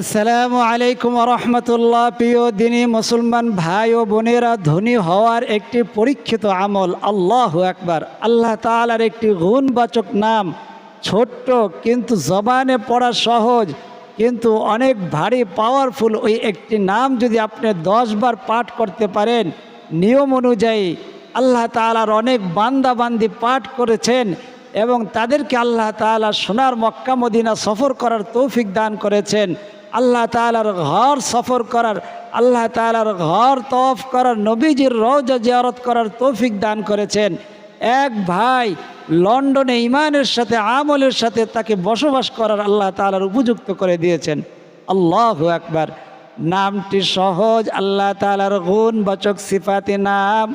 আসসালামু আলাইকুম রহমতুল্লাহ। প্রিয় দিনী মুসলমান ভাই ও বোনেরা, ধনী হওয়ার একটি পরীক্ষিত আমল, আল্লাহ একবার আল্লাহ তালার একটি গুণবাচক নাম, ছোট্ট কিন্তু জবানে পড়া সহজ, কিন্তু অনেক ভারী পাওয়ারফুল ওই একটি নাম যদি আপনি দশ বার পাঠ করতে পারেন, নিয়ম অনুযায়ী আল্লাহ তালার অনেক বান্দা বান্দি পাঠ করেছেন এবং তাদেরকে আল্লাহ তাআলা সোনার মক্কা মদিনা সফর করার তৌফিক দান করেছেন। আল্লাহ তাআলার ঘর সফর করার, আল্লাহ তাআলার ঘর তফ করার, নবীজির রওজা জিয়ারত করার তৌফিক দান করেছেন। এক ভাই লন্ডনে ইমানের সাথে, আমলের সাথে তাকে বসবাস করার আল্লাহ তাআলার উপযুক্ত করে দিয়েছেন। আল্লাহ একবার নামটি সহজ, আল্লাহ তাআলার গুণবাচক সিফাতি নাম।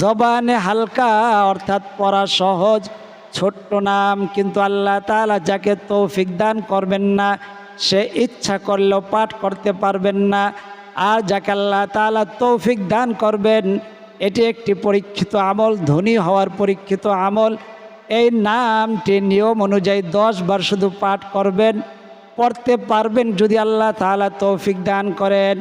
জবানে হালকা, অর্থাৎ পড়া সহজ, ছোট্ট নাম, কিন্তু আল্লাহ তাআলা যাকে তৌফিক দান করবেন না সে ইচ্ছা করলেও পাঠ করতে পারবেন না। আর যাকে আল্লাহ তালা তৌফিক দান করবেন, এটি একটি পরীক্ষিত আমল, ধনী হওয়ার পরীক্ষিত আমল। এই নামটি নিয়ম অনুযায়ী দশ বার শুধু পাঠ করবেন, পড়তে পারবেন যদি আল্লাহ তাআলা তৌফিক দান করেন।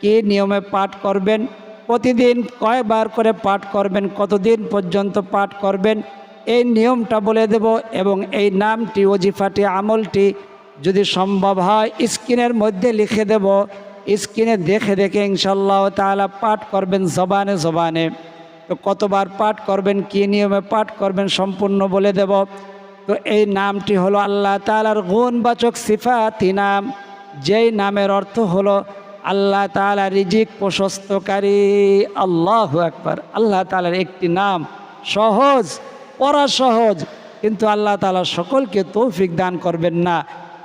কি নিয়মে পাঠ করবেন? প্রতিদিন কয়বার করে পাঠ করবেন? কতদিন পর্যন্ত পাঠ করবেন? এই নিয়মটা বলে দেব এবং এই নামটি, ওজিফাটি আমলটি যদি সম্ভব হয়, স্ক্রিনের মধ্যে লিখে দেব। স্ক্রিনে দেখে দেখে ইনশাল্লাহ তাআলা পাঠ করবেন জবানে জবানে। তো কতবার পাঠ করবেন, কী নিয়মে পাঠ করবেন সম্পূর্ণ বলে দেব। তো এই নামটি হলো আল্লাহ তালার গুণবাচক সিফাতি নাম। যেই নামের অর্থ হলো আল্লাহ তালা রিজিক প্রশস্তকারী, আল্লাহ একবার আল্লাহ তালার একটি নাম সহজ পড়া সহজ কিন্তু আল্লাহ তালা সকলকে তৌফিক দান করবেন না।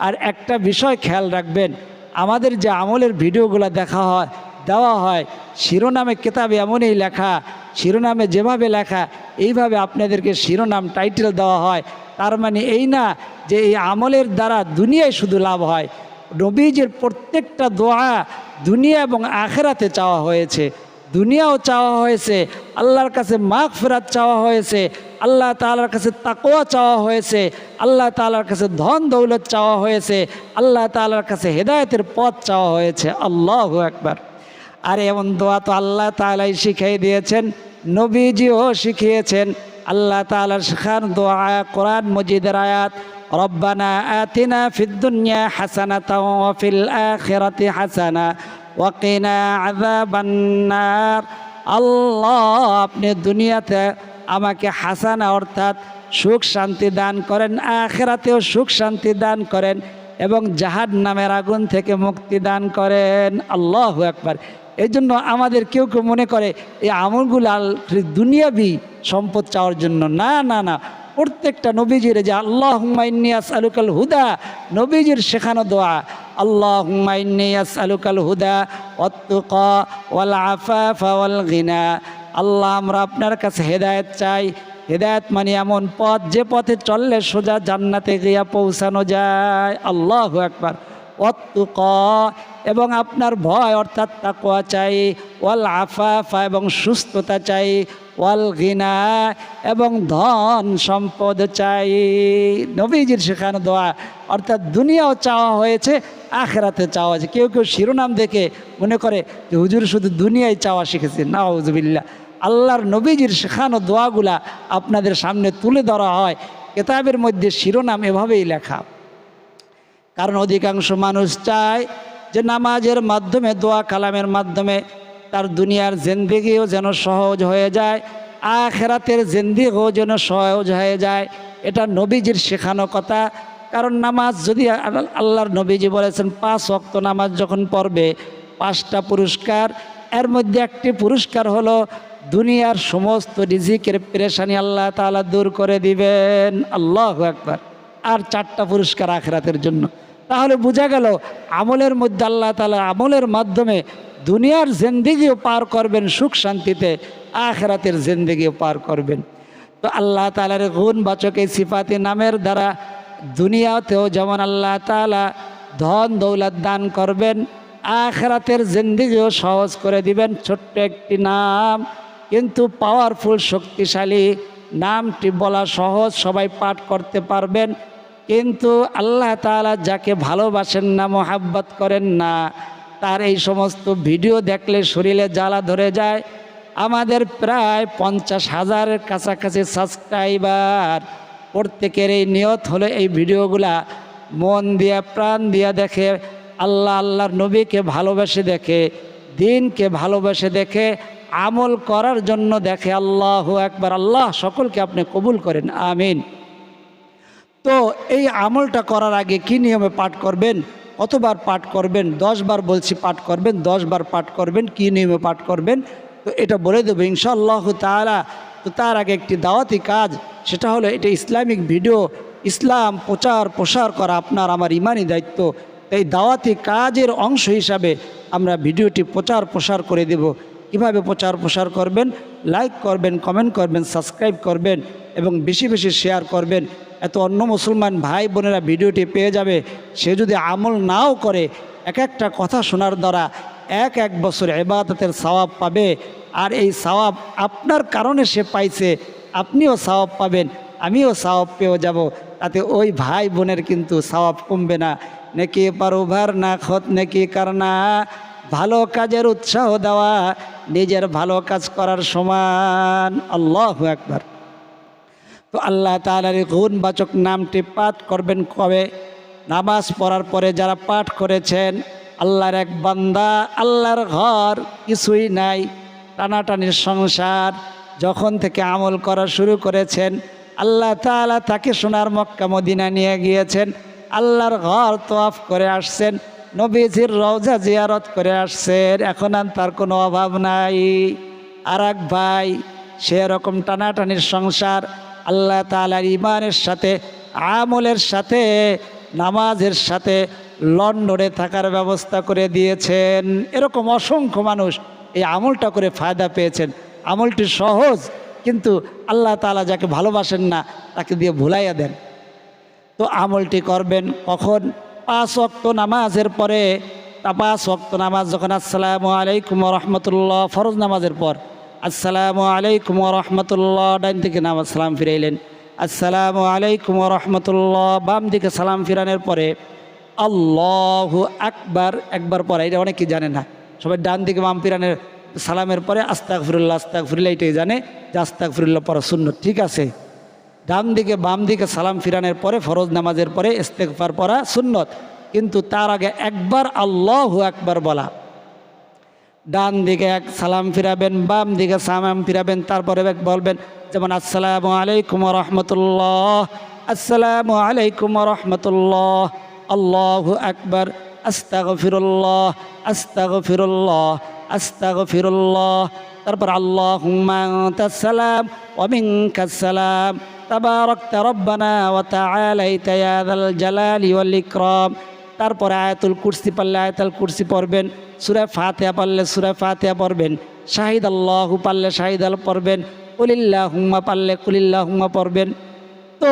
আর একটা বিষয় খেয়াল রাখবেন, আমাদের যে আমলের ভিডিওগুলো দেখা হয়, দেওয়া হয়, শিরোনামে কেতাবে এমনই লেখা, শিরোনামে যেভাবে লেখা, এইভাবে আপনাদেরকে শিরোনাম, টাইটেল দেওয়া হয়। তার মানে এই না যে এই আমলের দ্বারা দুনিয়ায় শুধু লাভ হয়, নবীজের প্রত্যেকটা দোয়া দুনিয়া এবং আখেরাতে চাওয়া হয়েছে। দুনিয়াও চাওয়া হয়েছে, আল্লাহর কাছে মাঘ ফেরাত চাওয়া হয়েছে আল্লাহ তালার কাছে তাকোয়া চাওয়া হয়েছে, আল্লাহ তালার কাছে ধন দৌলত চাওয়া হয়েছে, আল্লাহ তালার কাছে হেদায়তের পথ চাওয়া হয়েছে। আল্লাহ একবার আর এমন দোয়া তো আল্লাহ তালাই শিখিয়ে দিয়েছেন, নবীজিও শিখিয়েছেন। আল্লাহ তালার শেখার দোয়া, কোরআন মজিদের আয়াত, রব্বানা আতিনা ফিদ্দুনিয়া হাসানা ফিল আখিরাতি হাসানা ওয়াকিনা আযাবান্নার আল্লাহ, আপনি দুনিয়াতে আমাকে হাসানা অর্থাৎ সুখ শান্তি দান করেন, আখেরাতেও সুখ শান্তি দান করেন এবং জাহাদ নামের আগুন থেকে মুক্তি দান করেন। আল্লাহ একবার এই জন্য আমাদের কেউ কেউ মনে করে, এই আমলগুলো দুনিয়াবি সম্পদ চাওয়ার জন্য। না না না। প্রত্যেকটা নবীজির যে আল্লাহ হুমাইনিয়াস আলুকাল হুদা, নবীজির শেখানো দোয়া আল্লাহ হুমাইনিয়াস আলুকাল হুদা অত্তুকা ওয়াল আফাফা ওয়াল গিনা আল্লাহ আমরা আপনার কাছে হেদায়ত চাই। হেদায়ত মানে এমন পথ, যে পথে চললে সোজা জান্নাতে গিয়া পৌঁছানো যায়। আল্লাহ একবার অত্যুক এবং আপনার ভয় অর্থাৎ তাকোয়া চাই ওয়াল আফাফা এবং সুস্থতা চাই। ওয়াল ঘিনা এবং ধন সম্পদ চাই। নবীজির শেখানো দোয়া, অর্থাৎ দুনিয়াও চাওয়া হয়েছে, আখেরাতে চাওয়া হয়েছে। কেউ কেউ শিরোনাম দেখে মনে করে যে, হুজুর শুধু দুনিয়ায় চাওয়া শিখেছে। না হুজুবিল্লা আল্লাহর নবীজির শেখানো দোয়াগুলা আপনাদের সামনে তুলে ধরা হয়। কেতাবের মধ্যে শিরোনাম এভাবেই লেখা। কারণ অধিকাংশ মানুষ চায় যে, নামাজের মাধ্যমে দোয়া কালামের মাধ্যমে তার দুনিয়ার জেন্দিগিও যেন সহজ হয়ে যায়, আখেরাতের জেন্দিগিও যেন সহজ হয়ে যায়। এটা নবীজির শেখানো কথা। কারণ নামাজ যদি আল্লাহর নবীজি বলেছেন, পাঁচ অক্ত নামাজ যখন পড়বে, পাঁচটা পুরস্কার, এর মধ্যে একটি পুরস্কার হলো, দুনিয়ার সমস্ত রিজিকের পেরেশানি আল্লাহ তালা দূর করে দিবেন। আল্লাহ একবার আর চারটা পুরস্কার আখরাতের জন্য। তাহলে বোঝা গেল, আমলের মধ্যে আল্লাহ তালা আমলের মাধ্যমে দুনিয়ার জেন্দিগিও পার করবেন, সুখ শান্তিতে আখরাতের জেন্দিগিও পার করবেন। তো আল্লাহ তালার গুণ বাচক এই সিফাতি নামের দ্বারা দুনিয়াতেও যেমন আল্লাহ তালা ধন দৌলত দান করবেন, আখরাতের জিন্দিগিও সহজ করে দিবেন। ছোট্ট একটি নাম, কিন্তু পাওয়ারফুল শক্তিশালী নামটি বলা সহজ, সবাই পাঠ করতে পারবেন। কিন্তু আল্লাহ তাআলা যাকে ভালোবাসেন না, মোহাব্বত করেন না তার এই সমস্ত ভিডিও দেখলে শরীরে জ্বালা ধরে যায়। আমাদের প্রায় পঞ্চাশ হাজারের কাছাকাছি সাবস্ক্রাইবার প্রত্যেকের এই নিয়ত হলো এই ভিডিওগুলা মন দিয়া, প্রাণ দিয়া দেখে, আল্লাহ আল্লাহর নবীকে ভালোবেসে দেখে, দিনকে ভালোবেসে দেখে, আমল করার জন্য দেখে, আল্লাহ একবার আল্লাহ সকলকে আপনি কবুল করেন, আমিন। তো এই আমলটা করার আগে কি নিয়মে পাঠ করবেন? কতবার পাঠ করবেন? দশ বার বলছি পাঠ করবেন দশ বার পাঠ করবেন, কি নিয়মে পাঠ করবেন? তো এটা বলে দেবো ইনশাআল্লাহ তারা তো তার আগে একটি দাওয়াতি কাজ, সেটা হলো এটা ইসলামিক ভিডিও, ইসলাম প্রচার প্রসার করা আপনার আমার ইমানই দায়িত্ব। এই দাওয়াতি কাজের অংশ হিসাবে আমরা ভিডিওটি প্রচার প্রসার করে দেব। কীভাবে প্রচার প্রসার করবেন? লাইক করবেন, কমেন্ট করবেন, সাবস্ক্রাইব করবেন এবং বেশি বেশি শেয়ার করবেন। এত অন্য মুসলমান ভাই বোনেরা ভিডিওটি পেয়ে যাবে। সে যদি আমল নাও করে, এক একটা কথা শোনার দ্বারা এক এক বছর এবাদতের সওয়াব পাবে। আর এই সওয়াব আপনার কারণে সে পাইছে, আপনিও সওয়াব পাবেন, আমিও সওয়াব পেয়েও যাব। তাতে ওই ভাই বোনের কিন্তু সওয়াব কমবে না। নেকি পারোভার না খত নেকি কারনা, ভালো কাজের উৎসাহ দেওয়া, নিজের ভালো কাজ করার সমান। আল্লাহ একবার তো আল্লাহ তালার গুণবাচক নামটি পাঠ করবেন কবে? নামাজ পড়ার পরে যারা পাঠ করেছেন, আল্লাহর এক বান্দা, আল্লাহর ঘর কিছুই নাই। টানাটানির সংসার, যখন থেকে আমল করা শুরু করেছেন, আল্লাহ তাআলা তাকে সোনার মক্কা মদিনা নিয়ে গিয়েছেন। আল্লাহর ঘর তোয়াফ করে আসছেন, নবীজির রওজা জিয়ারত করে আসছেন। এখন আর তার কোনো অভাব নাই। আর ভাই সেরকম টানাটানির সংসার আল্লাহ তালার ইমানের সাথে, আমলের সাথে, নামাজের সাথে লন্ডনে থাকার ব্যবস্থা করে দিয়েছেন। এরকম অসংখ্য মানুষ এই আমলটা করে ফায়দা পেয়েছেন। আমলটি সহজ, কিন্তু আল্লাহ তালা যাকে ভালোবাসেন না, তাকে দিয়ে ভুলাইয়া দেন। তো আমলটি করবেন কখন? পাঁচ অক্ত নামাজের পরে। পাঁচ অক্ত নামাজ যখন আসসালামু আলাইকুম রহমতুল্লাহ, ফরজ নামাজের পর। আসসালামু আলাইকুম রহমতুল্লাহ। ডাইন থেকে নামাজ সালাম ফিরাইলেন। আসসালামু আলাইকুম রহমতুল্লাহ। বাম দিকে সালাম ফিরানোর পরে আল্লাহ আকবার একবার পরে, এটা অনেকেই জানে না। সবাই ডান দিকে বাম ফিরানের সালামের পরে আস্তাক ফিরুল্লাহ আস্তাক ফিরুল্লাহ এটাই জানে যে আস্তাক ফিরুল্লাহ পড়া শূন্য ঠিক আছে? ডান দিকে বাম দিকে সালাম ফিরানের পরে ফরজ নামাজের পরে ইস্তেকফার পড়া সুন্নত। কিন্তু তার আগে একবার আল্লাহ একবার বলা। ডান দিকে এক সালাম ফিরাবেন, বাম দিকে সালাম ফিরাবেন, তারপরে এক বলবেন, যেমন, আসসালামু আলাইকুম রহমতুল্লাহ, আসসালামু আলাইকুম রহমতুল্লাহ, আল্লাহ আকবর, আস্তাগফিরুল্লাহ আস্তাগফিরুল্লাহ আস্তাগফিরুল্লাহ, তারপর আল্লাহ সালাম ওমিনকাসালাম তাবারকতা রব্বানা ওয়া তাআলাইতা ইয়া যাল জালালি ওয়াল ইকরাম তারপরে আয়াতুল কুরসি পারলে আয়াতুল কুরসি পড়বেন, সূরা ফাতিহা পারলে সূরা ফাতিহা পড়বেন, শাহিদ আল্লাহু পারলে শাহিদ আল পড়বেন কুলিল্লাহ হুম্মা পারলে কুলিল্লাহ হুম্মা পড়বেন। তো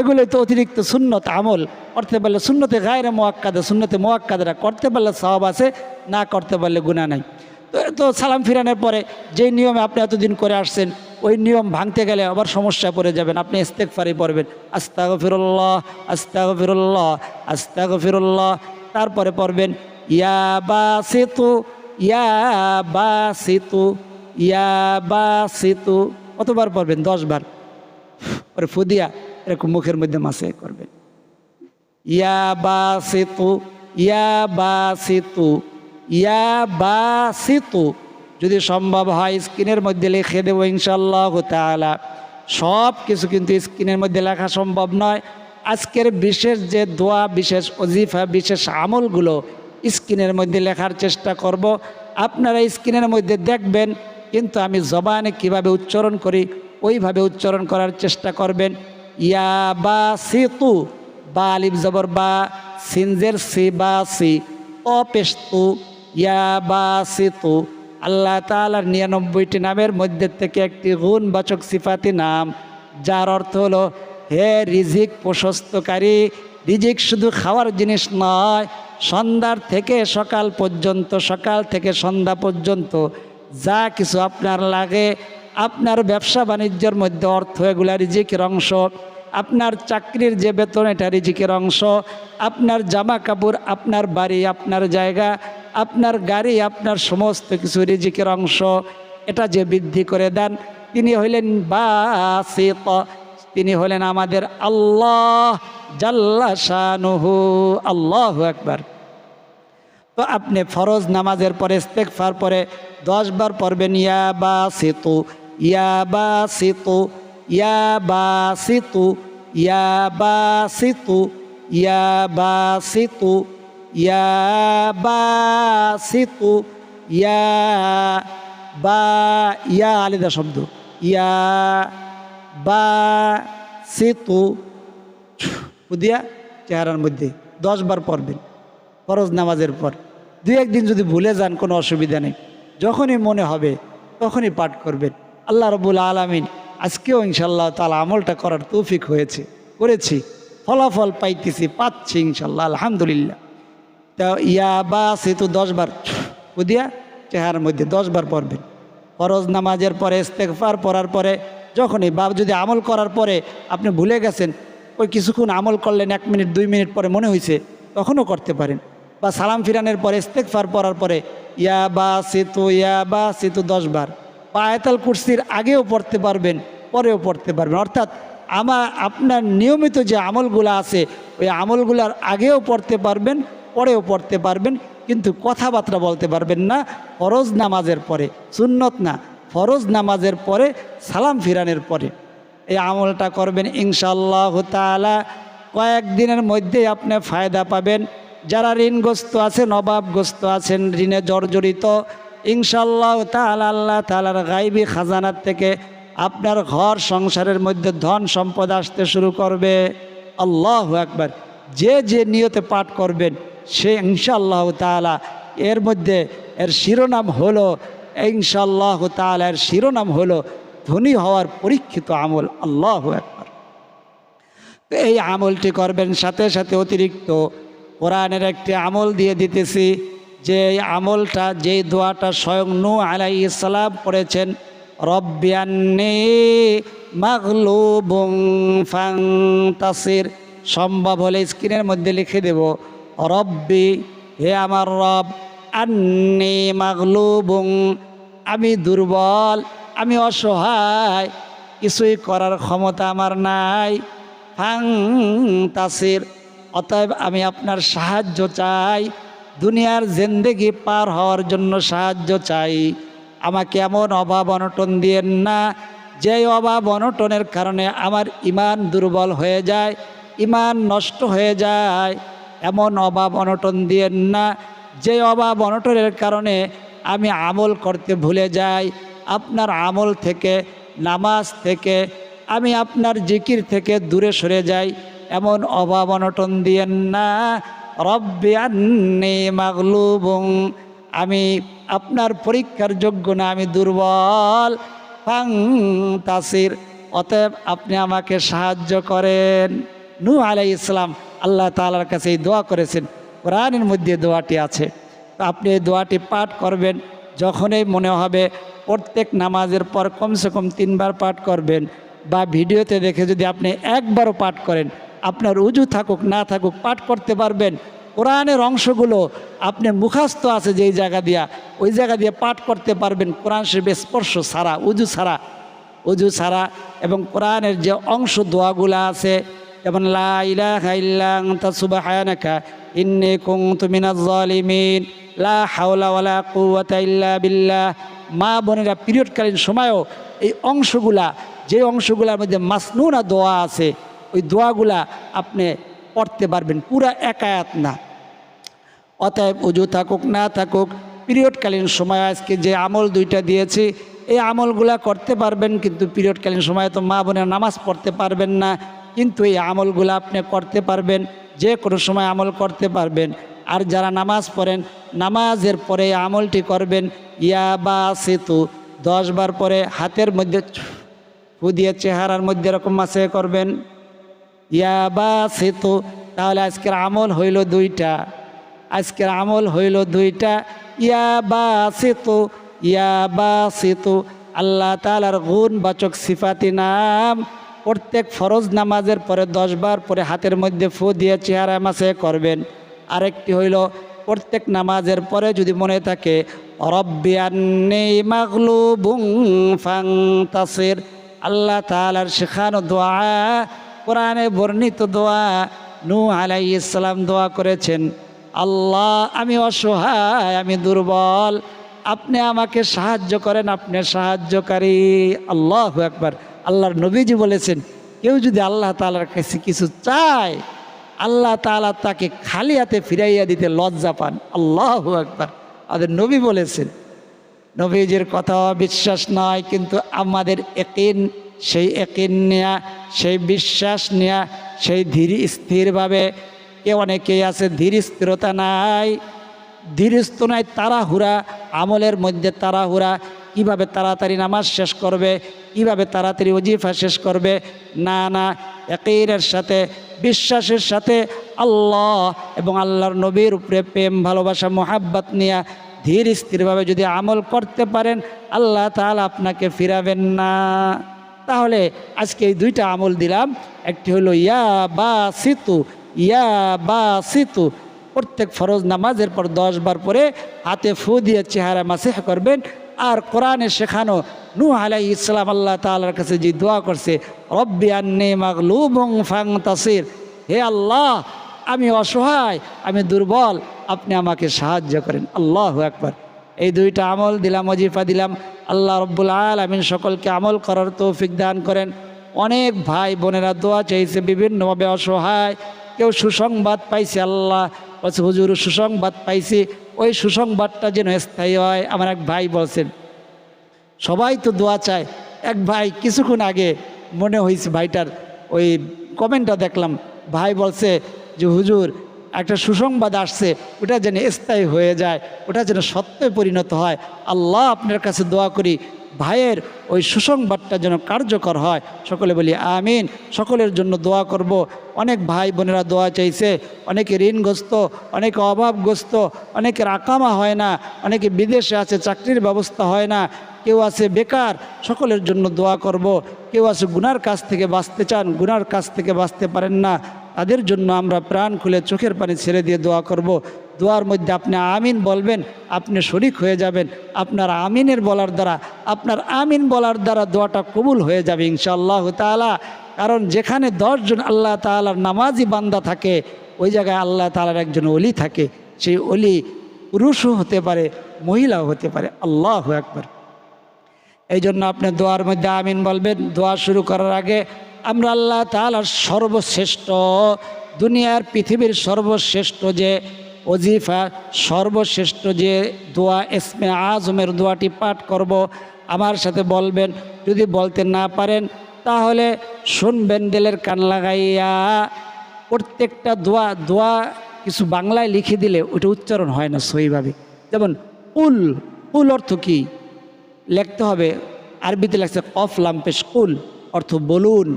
এগুলো তো অতিরিক্ত সুন্নত আমল, করতে পারলে সুন্নতে গায়ের মোয়াক্কাদে, সুন্নতে মোয়াক্কাদরা করতে পারলে সওয়াব আছে, না করতে পারলে গুণা নাই। তো সালাম ফিরানোর পরে যেই নিয়মে আপনি এতদিন করে আসছেন ওই নিয়ম ভাঙতে গেলে আবার সমস্যা পড়ে যাবেন। আপনি ইস্তেকফারি পড়বেন। আস্তাগ ফিরুল্লাহ আস্তাগ ফিরুল্লাহ আস্তাগ ফিরুল্লাহ তারপরে পড়বেন, ইয়া বা সেতু ইয়া বা সেতু ইয়া বা সেতু কতবার পড়বেন? দশবার। পরে ফুদিয়া, এরকম মুখের মধ্যে মাসে করবেন। ইয়া বা সেতু ইয়া বা সেতু ইয়া বা সেতু যদি সম্ভব হয় স্ক্রিনের মধ্যে লিখে দেবো ইনশাল্লাহ তালা সব কিছু কিন্তু স্ক্রিনের মধ্যে লেখা সম্ভব নয়। আজকের বিশেষ যে দোয়া, বিশেষ অজিফা বিশেষ আমলগুলো স্ক্রিনের মধ্যে লেখার চেষ্টা করব। আপনারা স্ক্রিনের মধ্যে দেখবেন, কিন্তু আমি জবানে কীভাবে উচ্চারণ করি, ওইভাবে উচ্চারণ করার চেষ্টা করবেন। ইয়া বা সেতু বা আলিফ জবর বা, সিনজের সি বা সি। অপেস্তু ইয়া বা সেতু আল্লাহ তালার নিরানব্বইটি নামের মধ্যে থেকে একটি গুণবাচক সিফাতি নাম, যার অর্থ হলো, হে রিজিক প্রশস্তকারী, রিজিক শুধু খাওয়ার জিনিস নয়, সন্ধ্যার থেকে সকাল পর্যন্ত, সকাল থেকে সন্ধ্যা পর্যন্ত যা কিছু আপনার লাগে, আপনার ব্যবসা বাণিজ্যের মধ্যে অর্থ এগুলা রিজিকের অংশ। আপনার চাকরির যে বেতন, এটা রিজিকের অংশ। আপনার জামা কাপড়, আপনার বাড়ি, আপনার জায়গা, আপনার গাড়ি, আপনার সমস্ত কিছু রিজিকের অংশ। এটা যে বৃদ্ধি করে দেন, তিনি হইলেন বাসিত। তিনি হলেন আমাদের আল্লাহ জাল্লা শানুহু। আল্লাহ একবার তো আপনি ফরজ নামাজের পরে ইস্তেকফার পরে দশ বার পড়বেন, ইয়া বা সেতু ইয়া বা সেতু ইয়া বা সেতু ইয়া বা সেতু ইয়া বা সেতু ইয়া বা সেতু ইয়া বা, ইয়া আলাদা শব্দ, ইয়া বা সেতু দিয়া চেহারার মধ্যে দশ বার পড়বেন, ফরজ নামাজের পর। দুই একদিন যদি ভুলে যান, কোনো অসুবিধা নেই। যখনই মনে হবে, তখনই পাঠ করবেন। আল্লাহ রবুল আলমিন আজকেও ইনশাল্লাহ তালা আমলটা করার তৌফিক হয়েছে, করেছি, ফলাফল পাইতেছি, পাচ্ছি ইনশাল্লাহ আলহামদুলিল্লাহ। তা ইয়া বা সেতু দশবার বুদিয়া চেহারার মধ্যে দশবার পড়বেন। ফরজ নামাজের পরে ইস্তেকফার পড়ার পরে, যখনই বা যদি আমল করার পরে আপনি ভুলে গেছেন, ওই কিছুক্ষণ আমল করলেন এক মিনিট, দুই মিনিট পরে মনে হয়েছে তখনও করতে পারেন। বা সালাম ফিরানের পরে ইস্তেকফার পড়ার পরে, ইয়া বা সেতু ইয়া বা সেতু দশবার বা আয়তাল কুরসির আগেও পড়তে পারবেন, পরেও পড়তে পারবেন। অর্থাৎ আমার আপনার নিয়মিত যে আমলগুলো আছে, ওই আমলগুলার আগেও পড়তে পারবেন, পরেও পড়তে পারবেন, কিন্তু কথাবার্তা বলতে পারবেন না, ফরজ নামাজের পরে। সুন্নত না, ফরজ নামাজের পরে, সালাম ফিরানের পরে। এই আমলটা করবেন ইনশাল্লাহ তালা কয়েকদিনের মধ্যেই আপনি ফায়দা পাবেন। যারা ঋণগ্রস্ত আছেন, অভাবগ্রস্ত আছেন, ঋণে জর্জরিত ইনশাল্লাহ তালা আল্লাহ তালার গাইবি খাজানার থেকে আপনার ঘর সংসারের মধ্যে ধন সম্পদ আসতে শুরু করবে। আল্লাহ একবার যে যে নিয়তে পাঠ করবেন, সে ইনশাল্লাহ তালা এর মধ্যে এর শিরোনাম হলো ইনশাল্লাহ তালা এর শিরোনাম হলো, ধনী হওয়ার পরীক্ষিত আমল। আল্লাহ একবার এই আমলটি করবেন সাথে সাথে অতিরিক্ত কোরআনের একটি আমল দিয়ে দিতেছি। যে আমলটা যেই দোয়াটা স্বয়ং নু আলাই ইসলাম পড়েছেন রব্বিয়ান্নে ফাং তাসির সম্ভব হলে স্ক্রিনের মধ্যে লিখে দেব, রব্বি, হে আমার রব, আন্নি মাগলু মাগলুবুং আমি দুর্বল, আমি অসহায়, কিছুই করার ক্ষমতা আমার নাই। ফাং তাসির অতএব আমি আপনার সাহায্য চাই। দুনিয়ার জেন্দেগি পার হওয়ার জন্য সাহায্য চাই। আমাকে এমন অভাব অনটন দিয়েন না, যে অভাব অনটনের কারণে আমার ইমান দুর্বল হয়ে যায় ইমান নষ্ট হয়ে যায়। এমন অভাব অনটন দিয়েন না, যে অভাব অনটনের কারণে আমি আমল করতে ভুলে যাই। আপনার আমল থেকে, নামাজ থেকে, আমি আপনার জিকির থেকে দূরে সরে যাই। এমন অভাব অনটন দিয়েন না রব্বি আন্নি মাগলুবুং আমি আপনার পরীক্ষার যোগ্য না, আমি দুর্বল। ফাং তাসির অতএব আপনি আমাকে সাহায্য করেন। নূ আলাই ইসলাম আল্লাহ তালার কাছে এই দোয়া করেছেন। কোরআনের মধ্যে দোয়াটি আছে। আপনি এই দোয়াটি পাঠ করবেন, যখনই মনে হবে প্রত্যেক নামাজের পর কমসে কম তিনবার পাঠ করবেন, বা ভিডিওতে দেখে যদি আপনি একবারও পাঠ করেন আপনার উজু থাকুক, না থাকুক, পাঠ করতে পারবেন। কোরআনের অংশগুলো আপনি মুখাস্ত আছে যেই জায়গা দিয়া, ওই জায়গা দিয়ে পাঠ করতে পারবেন। কোরআন শরীফ স্পর্শ ছাড়া, উজু ছাড়া। উজু ছাড়া এবং কোরআনের যে অংশ দোয়াগুলো আছে, যেমন, লা মা বোনেরা পিরিয়ডকালীন সময়ও এই অংশগুলা যে অংশগুলোর মধ্যে মাসনুনা দোয়া আছে ওই দোয়াগুলা আপনি পড়তে পারবেন, পুরা একায়াত না। অতএব উজু থাকুক, না থাকুক, পিরিয়ডকালীন সময় আজকে যে আমল দুইটা দিয়েছি, এই আমলগুলা করতে পারবেন, কিন্তু পিরিয়ডকালীন সময় তো মা বোনের নামাজ পড়তে পারবেন না, কিন্তু এই আমলগুলো আপনি করতে পারবেন, যে কোনো সময় আমল করতে পারবেন। আর যারা নামাজ পড়েন, নামাজের পরে আমলটি করবেন, ইয়া বা সেতু দশ বার পরে হাতের মধ্যে ফু দিয়ে চেহারার মধ্যে এরকম মাসে করবেন। ইয়া বা সেতু তাহলে আজকের আমল হইল দুইটা। আজকের আমল হইল দুইটা। ইয়া বা সেতু ইয়া বা সেতু আল্লাহ তালার গুণ বাচক সিফাতি নাম। প্রত্যেক ফরজ নামাজের পরে দশবার পরে হাতের মধ্যে ফু দিয়ে চেহারা মাসে করবেন। আরেকটি হইল, প্রত্যেক নামাজের পরে যদি মনে থাকে আল্লাহ তালার শেখানো দোয়া কোরআনে বর্ণিত দোয়া নূ আলাই ইসলাম দোয়া করেছেন, আল্লাহ, আমি অসহায়, আমি দুর্বল, আপনি আমাকে সাহায্য করেন, আপনি সাহায্যকারী। আল্লাহ একবার আল্লাহর নবীজি বলেছেন, কেউ যদি আল্লাহ তালার কাছে কিছু চায়, আল্লাহ তালা তাকে খালি হাতে ফিরাইয়া দিতে লজ্জা পান। আল্লাহ একবার আমাদের নবী বলেছেন, নবীজির কথা বিশ্বাস নয়, কিন্তু আমাদের একিন সেই একিন নেয়া, সেই বিশ্বাস নেয়া, সেই ধীর স্থিরভাবে। কে অনেকেই আছে, ধীর স্থিরতা নাই ধীরস্থ নাই, তাড়াহুড়া, আমলের মধ্যে তাড়াহুড়া। কীভাবে তাড়াতাড়ি নামাজ শেষ করবে, কীভাবে তাড়াতাড়ি অজিফা শেষ করবে? না না একের সাথে, বিশ্বাসের সাথে আল্লাহ এবং আল্লাহর নবীর উপরে প্রেম, ভালোবাসা, মোহাব্বত নিয়ে ধীর স্থিরভাবে যদি আমল করতে পারেন, আল্লাহ তাহলে আপনাকে ফিরাবেন না। তাহলে আজকে এই দুইটা আমল দিলাম। একটি হলো, ইয়া বা সিতু ইয়া বা সিতু প্রত্যেক ফরজ নামাজের পর দশ বার পরে হাতে ফু দিয়ে চেহারা মাসেহ করবেন। আর কোরআনে শেখানো নু আলাই ইসলাম আল্লাহ তালার কাছে যে দোয়া করছে, রব্বি আন্নে মাগলুবং ফাং তাসির হে আল্লাহ, আমি অসহায়, আমি দুর্বল, আপনি আমাকে সাহায্য করেন। আল্লাহ একবার এই দুইটা আমল দিলাম অজিফা দিলাম। আল্লাহ রব্বুল আলমিন সকলকে আমল করার তৌফিক দান করেন। অনেক ভাই বোনেরা দোয়া চাইছে, বিভিন্নভাবে অসহায়, কেউ সুসংবাদ পাইছে, আল্লাহ বলছে, হুজুর সুসংবাদ পাইছি, ওই সুসংবাদটা যেন স্থায়ী হয়। আমার এক ভাই বলছেন, সবাই তো দোয়া চায়। এক ভাই কিছুক্ষণ আগে মনে হয়েছে ভাইটার, ওই কমেন্টটা দেখলাম, ভাই বলছে যে, হুজুর একটা সুসংবাদ আসছে, ওটা যেন স্থায়ী হয়ে যায়, ওটা যেন সত্যে পরিণত হয়। আল্লাহ আপনার কাছে দোয়া করি, ভাইয়ের ওই সুসংবাদটা যেন কার্যকর হয়। সকলে বলি আমিন। সকলের জন্য দোয়া করব। অনেক ভাই বোনেরা দোয়া চাইছে, অনেকে ঋণগ্রস্ত, অনেকে অভাবগ্রস্ত, অনেকের আকামা হয় না, অনেকে বিদেশে আছে, চাকরির ব্যবস্থা হয় না, কেউ আছে বেকার, সকলের জন্য দোয়া করব। কেউ আছে গুনার কাছ থেকে বাঁচতে চান, গুনার কাছ থেকে বাঁচতে পারেন না। তাদের জন্য আমরা প্রাণ খুলে চোখের পানি ছেড়ে দিয়ে দোয়া করব। দোয়ার মধ্যে আপনি আমিন বলবেন, আপনি শরিক হয়ে যাবেন। আপনার আমিনের বলার দ্বারা, আপনার আমিন বলার দ্বারা দোয়াটা কবুল হয়ে যাবে ইনশাআল্লাহ তালা কারণ যেখানে দশজন আল্লাহ তালার নামাজি বান্দা থাকে, ওই জায়গায় আল্লাহ তালার একজন অলি থাকে। সেই অলি পুরুষও হতে পারে, মহিলাও হতে পারে। আল্লাহ একবার এই জন্য আপনি দোয়ার মধ্যে আমিন বলবেন। দোয়া শুরু করার আগে আমরা আল্লাহ তালার সর্বশ্রেষ্ঠ, দুনিয়ার পৃথিবীর সর্বশ্রেষ্ঠ যে অজিফা সর্বশ্রেষ্ঠ যে দোয়া এসমে আজমের দোয়াটি পাঠ করব। আমার সাথে বলবেন, যদি বলতে না পারেন, তাহলে শুনবেন দিলের কান লাগাইয়া। প্রত্যেকটা দোয়া দোয়া কিছু বাংলায় লিখে দিলে ওটা উচ্চারণ হয় না সহিভাবে। যেমন, উল উল অর্থ কী? লিখতে হবে, আরবিতে লেখছে কফ লাম্পেশ কুল অর্থ বলুন,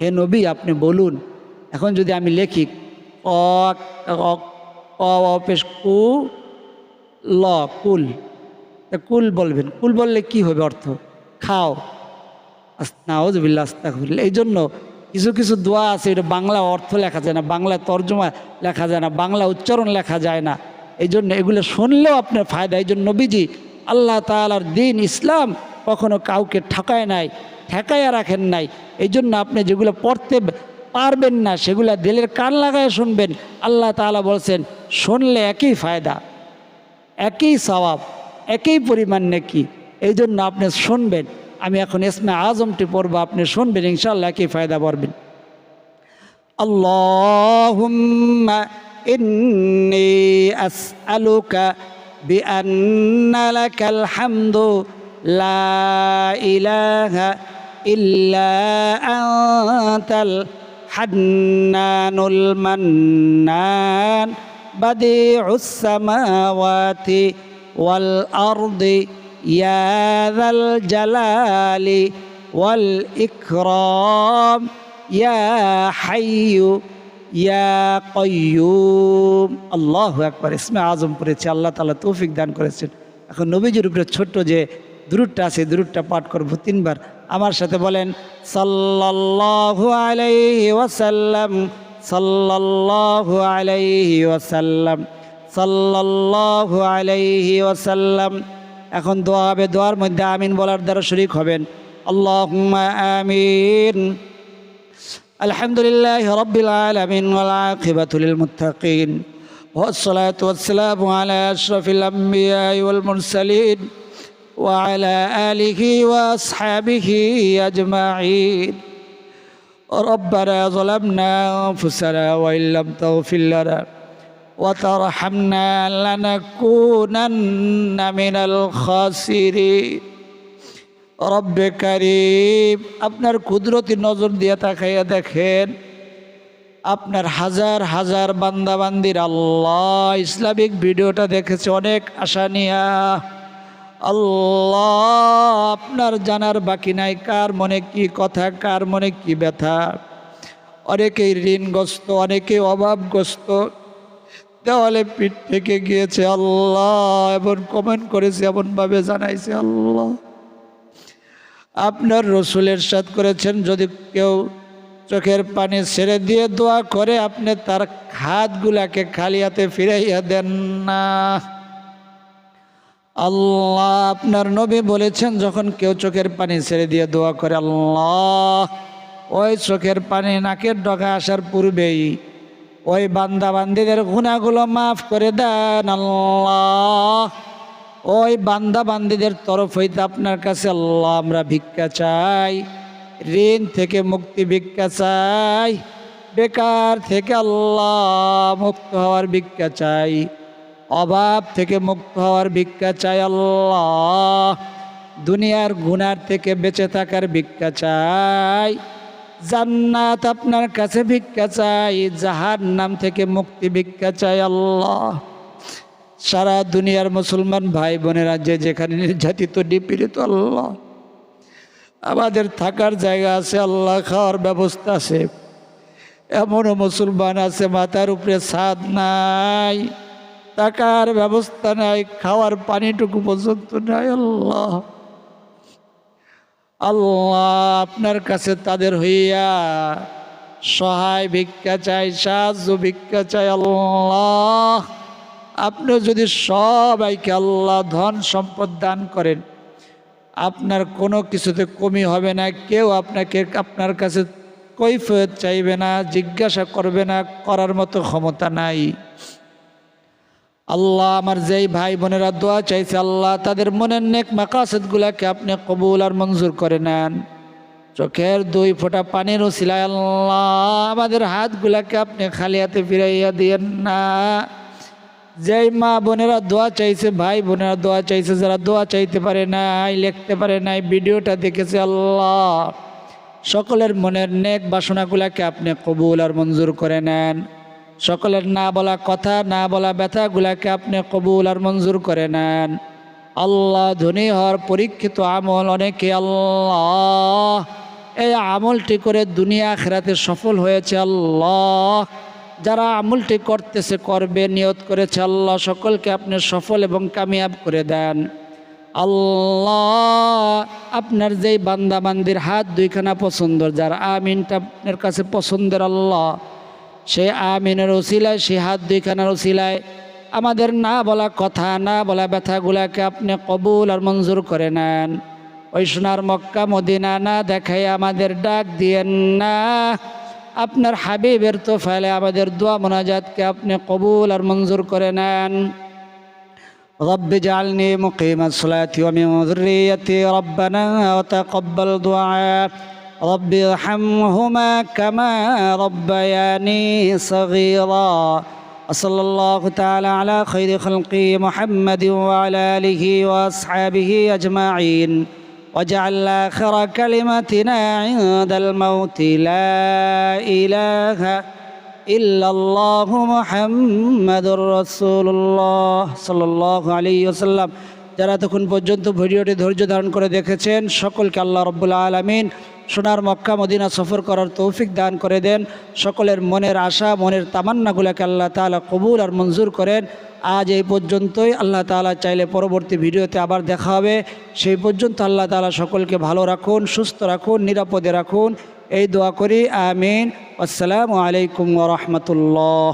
হে নবী আপনি বলুন। এখন যদি আমি লিখি অপেশ কু, ল, কুল। কুল বলবেন। কুল বললে কি হবে অর্থ? খাও। নাওজবিল্লা আস্তাকবিল্লা এই জন্য কিছু কিছু দোয়া আছে, এটা বাংলা অর্থ লেখা যায় না বাংলা তর্জমা লেখা যায় না, বাংলা উচ্চারণ লেখা যায় না। এই জন্য এগুলো শুনলেও আপনার ফায়দা। এই জন্য নবীজি আল্লাহ তালার দিন ইসলাম কখনো কাউকে ঠকায় নাই। ঠেকাইয়া রাখেন নাই এই জন্য আপনি যেগুলো পড়তে পারবেন না সেগুলো দিলের কান লাগায় শুনবেন আল্লাহ তালা বলছেন শুনলে একই ফায়দা একই স্বভাব একই পরিমাণ নাকি এই জন্য আপনি শুনবেন আমি এখন এসমে আজমটি পড়বো আপনি শুনবেন ইনশাল্লাহ একই ফায়দা পড়বেন আল্লাহ ইন্নি আসআলুকা بأن لك الحمد لا إله إلا أنت الحنان المنان بديع السماوات والأرض يا ذا الجلال والإكرام يا حي ইয়া কয়ুম আল্লাহ একবার ইসমে আজম পড়েছে আল্লাহ তালা তৌফিক দান করেছেন এখন নবীজির উপরে ছোট্ট যে দূরটা আছে দূরটা পাঠ করব তিনবার আমার সাথে বলেন সাল্লাল্লাহু আলাইহি ওয়াসাল্লাম সাল্লাল্লাহু আলাইহি ওয়াসাল্লাম সাল্লাল্লাহু আলাইহি ওয়াসাল্লাম এখন দোয়া হবে দোয়ার মধ্যে আমিন বলার দ্বারা শরিক হবেন আল্লাহুম্মা আমিন الحمد لله رب العالمين والعاقبة للمتقين والصلاة والسلام على أشرف الأنبياء والمرسلين وعلى آله وأصحابه أجمعين ربنا ظلمنا أنفسنا وإن لم تغفر لنا وترحمنا لنكونن من الخاسرين রব্বে কারিম আপনার কুদরতি নজর দিয়ে তাকাইয়া দেখেন আপনার হাজার হাজার বান্দাবান্দির আল্লাহ ইসলামিক ভিডিওটা দেখেছে অনেক আশা নিয়া আল্লাহ, আপনার জানার বাকি নাই। কার মনে কি কথা, কার মনে কি ব্যথা? অনেকেই ঋণগ্রস্ত, অনেকেই অভাবগ্রস্ত। দেওয়ালে পিঠ থেকে গিয়েছে আল্লাহ, এমন কমেন্ট করেছে, এমনভাবে জানাইছে আল্লাহ। আপনার রসুলের সাথ করেছেন, যদি কেউ চোখের পানি ছেড়ে দিয়ে দোয়া করে, আপনি তার হাতগুলাকে খালি হাতে ফিরাইয়া দেন না। আল্লাহ আপনার নবী বলেছেন, যখন কেউ চোখের পানি ছেড়ে দিয়ে দোয়া করে, আল্লাহ, ওই চোখের পানি নাকের ডগা আসার পূর্বেই ওই বান্দা বান্দিদের গুণাগুলো মাফ করে দেন, আল্লাহ। ওই বান্দা বান্দিদের তরফ হইতে আপনার কাছে, আল্লাহ, আমরা ভিক্ষা চাই, ঋণ থেকে মুক্তি ভিক্ষা চাই, বেকার থেকে, আল্লাহ, মুক্ত হওয়ার ভিক্ষা চাই। অভাব থেকে মুক্ত হওয়ার ভিক্ষা চাই আল্লাহ। দুনিয়ার গুনার থেকে বেঁচে থাকার ভিক্ষা চাই জান্নাত আপনার কাছে ভিক্ষা চাই জাহার নাম থেকে মুক্তি ভিক্ষা চাই আল্লাহ। সারা দুনিয়ার মুসলমান ভাই বোনেরা, যে যেখানে নির্যাতিত, নিপীড়িত আল্লাহ। আমাদের থাকার জায়গা আছে আল্লাহ, খাওয়ার ব্যবস্থা আছে। এমনও মুসলমান আছে, মাথার উপরে ছাদ নাই। টাকার ব্যবস্থা নাই, খাওয়ার পানিটুকু পর্যন্ত নাই, আল্লাহ। আল্লাহ আপনার কাছে তাদের হইয়া সহায় ভিক্ষা চাই, সাহায্য ভিক্ষা চাই, আল্লাহ। আপনি যদি সবাইকে আল্লাহ ধন সম্পদ দান করেন, আপনার কোনো কিছুতে কমি হবে না, কেউ আপনাকে আপনার কাছে কৈফিয়ত চাইবে না, জিজ্ঞাসা করবে না, করার মতো ক্ষমতা নাই। আল্লাহ আমার যেই ভাই বোনেরা দোয়া চাইছে, আল্লাহ তাদের মনের নেক মাকাসদগুলাকে আপনি কবুল আর মঞ্জুর করে নেন। চোখের দুই ফোঁটা পানির উসিলায় আল্লাহ আমাদের হাতগুলাকে আপনি খালি হাতে ফিরাইয়া দিয়েন না। যেই মা বোনেরা দোয়া চাইছে, ভাই বোনেরা দোয়া চাইছে, যারা দোয়া চাইতে পারে নাই, লিখতে পারে নাই, ভিডিওটা দেখেছে আল্লাহ, সকলের মনের নেক বাসনাগুলাকে আপনি কবুল আর মঞ্জুর করে নেন। সকলের না বলা কথা, না বলা ব্যথাগুলাকে আপনি কবুল আর মঞ্জুর করে নেন। আল্লাহ ধনী হওয়ার পরীক্ষিত আমল অনেকে আল্লাহ। এই আমলটি করে দুনিয়া খেরাতে সফল হয়েছে আল্লাহ। যারা আমলটি করতেছে, করবে, নিয়ত করেছে আল্লাহ, সকলকে আপনি সফল এবং কামিয়াব করে দেন। আল্লাহ, আপনার যেই বান্দা বান্দির হাত দুইখানা পছন্দ যার আমিনটা আপনার কাছে পছন্দের আল্লাহ। সে আমিনের ওসিলায় সে হাত দুইখানার ওসিলায় আমাদের না বলা কথা না বলা ব্যথাগুলাকে আপনি কবুল আর মঞ্জুর করে নেন ওই সোনার মক্কা মদিনা না দেখাই আমাদের ডাক দিয়েন না আপনার হাবিবের তো ফেলে আমাদের দোয়া মোনাজাতকে আপনি কবুল আর মঞ্জুর করে নেন رب اجعلني مقيم الصلاة ومن ذريتي ربنا وتقبل دعاء رب ارحمهما كما ربياني صغيرا وصلى الله تعالى على خير خلقه محمد وعلى آله وأصحابه أجمعين واجعل آخر كلمتنا عند الموت لا إله إلا الله محمد رسول الله صلى الله عليه وسلم যারা তখন পর্যন্ত ভিডিওটি ধৈর্য ধারণ করে দেখেছেন সকলকে আল্লাহ রব্বুল আলমিন সোনার মক্কা, মদিনা সফর করার তৌফিক দান করে দেন। সকলের মনের আশা, মনের তামান্নাগুলোকে আল্লাহ তালা কবুল আর মঞ্জুর করেন। আজ এই পর্যন্তই। আল্লাহ তালা চাইলে পরবর্তী ভিডিওতে আবার দেখা হবে। সেই পর্যন্ত আল্লাহ তালা সকলকে ভালো রাখুন, সুস্থ রাখুন, নিরাপদে রাখুন। এই দোয়া করি, আমিন। আসসালামু আলাইকুম ওরহমতুল্লাহ